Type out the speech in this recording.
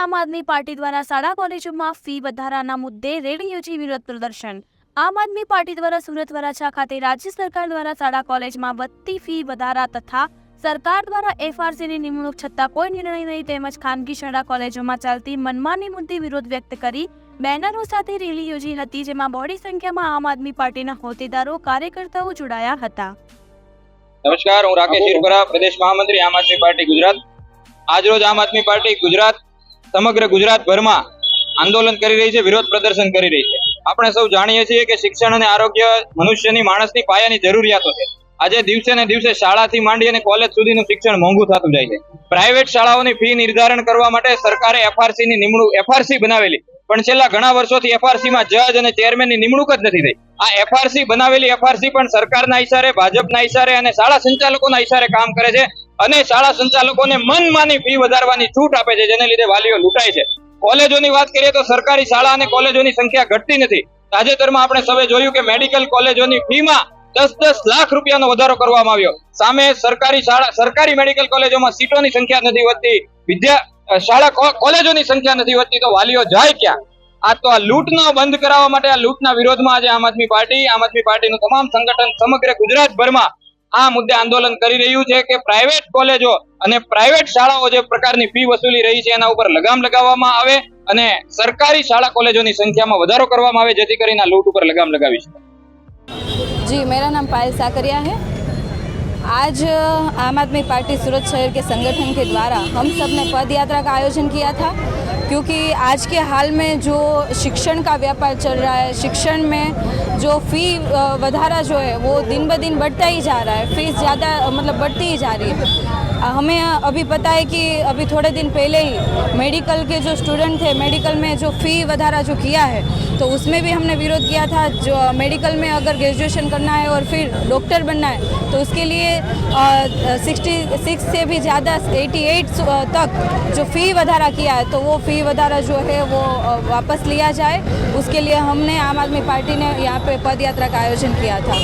આમ આદમી પાર્ટી દ્વારા શાળા કોલેજોમાં ફી વધારાના મુદ્દે રેલી યોજી વિરોધ પ્રદર્શન. આમ આદમી પાર્ટી દ્વારા સુરત વરાછા ખાતે રાજ્ય સરકાર દ્વારા શાળા કોલેજમાં વધતી ફી વધારા તથા સરકાર દ્વારા એફઆરસીની નિમણૂક છતાં કોઈ નિર્ણય નહીં તેમજ ખાનગી શાળા કોલેજોમાં ચાલતી મનમાની મુદ્દે વિરોધ વ્યક્ત કરી બેનરો સાથે રેલી યોજી હતી જેમાં બહોળી સંખ્યામાં આમ આદમી પાર્ટીના હોદ્દેદારો કાર્યકર્તાઓ જોડાયા હતા. નમસ્કાર હું રાકેશ શિરપરા પ્રદેશ મહામંત્રી આમ આદમી પાર્ટી ગુજરાત. આજરોજ આમ આદમી પાર્ટી ગુજરાત સમગ્ર ગુજરાતભરમાં આંદોલન કરી રહી છે, વિરોધ પ્રદર્શન કરી રહી છે. આપણે સૌ જાણીએ છીએ કે શિક્ષણ અને આરોગ્ય મનુષ્યની માણસની પાયાની જરૂરિયાતો છે. આજે દિવસે ને દિવસે શાળાથી માંડી અને કોલેજ સુધીનું શિક્ષણ મોંઘું થતું જાય છે. પ્રાઇવેટ શાળાઓની ફી નિર્ધારણ કરવા માટે સરકારે એફઆરસી ની નિમણૂક, એફઆરસી બનાવેલી. પણ છેલ્લા ઘણા વર્ષોથી એફઆરસી માં જજ અને ચેરમેનની નિમણૂક જ નથી થઈ. આ એફઆરસી બનાવેલી એફઆરસી પણ સરકારના ઇશારે ભાજપના ઈશારે અને શાળા સંચાલકોના ઇશારે કામ કરે છે. અને શાળા સંચાલકોને મનમાની ફી વધારવાની છૂટ આપે છે, જેને લીધે વાલીઓ લૂંટાય છે. કોલેજોની વાત કરીએ તો સરકારી શાળા અને કોલેજોની સંખ્યા ઘટતી નથી. તાજેતરમાં આપણે સૌએ જોયું કે મેડિકલ કોલેજોની ફીમાં દસ દસ લાખ રૂપિયાનો વધારો કરવામાં આવ્યો. સામે સરકારી શાળા, સરકારી મેડિકલ કોલેજોમાં સીટોની સંખ્યા નથી વધતી, વિદ્યા શાળા કોલેજોની સંખ્યા નથી વધતી, તો વાલીઓ જાય ક્યાં? આ તો આ લૂંટનો બંધ કરાવવા માટે, આ લૂંટના વિરોધમાં આજે આમ આદમી પાર્ટી, આમ આદમી પાર્ટીનું તમામ સંગઠન સમગ્ર ગુજરાતભરમાં આ મુદ્દે આંદોલન કરી રહ્યું છે કે પ્રાઇવેટ કોલેજો અને પ્રાઇવેટ શાળાઓ જે પ્રકારની ફી વસૂલી રહી છે એના ઉપર લગામ લગાવવામાં આવે અને સરકારી શાળા કોલેજોની સંખ્યામાં વધારો કરવામાં આવે જેથી કરીને આ લૂંટ ઉપર લગામ લગાવી શકાય जी मेरा नाम पायल साकरिया है आज आम आदमी पार्टी सूरत शहर के संगठन के द्वारा हम सब ने पद यात्रा का आयोजन किया था क्योंकि आज के हाल में जो शिक्षण का व्यापार चल रहा है, शिक्षण में जो फ़ी वधारा जो है, वो दिन ब दिन बढ़ता ही जा रहा है फ़ीस ज़्यादा मतलब बढ़ती ही जा रही है। हमें अभी पता है कि अभी थोड़े दिन पहले ही मेडिकल के जो स्टूडेंट थे मेडिकल में जो फ़ी वधारा जो किया है तो उसमें भी हमने विरोध किया था। जो मेडिकल में अगर ग्रेजुएशन करना है और फिर डॉक्टर बनना है तो उसके लिए सिक्सटी सिक्स से भी ज़्यादा एटी एट तक जो फ़ी वधारा किया है तो वो फ़ी वधारा जो है वो अ, वापस लिया जाए उसके लिए हमने आम आदमी पार्टी ने यहाँ पे पद यात्रा का आयोजन किया था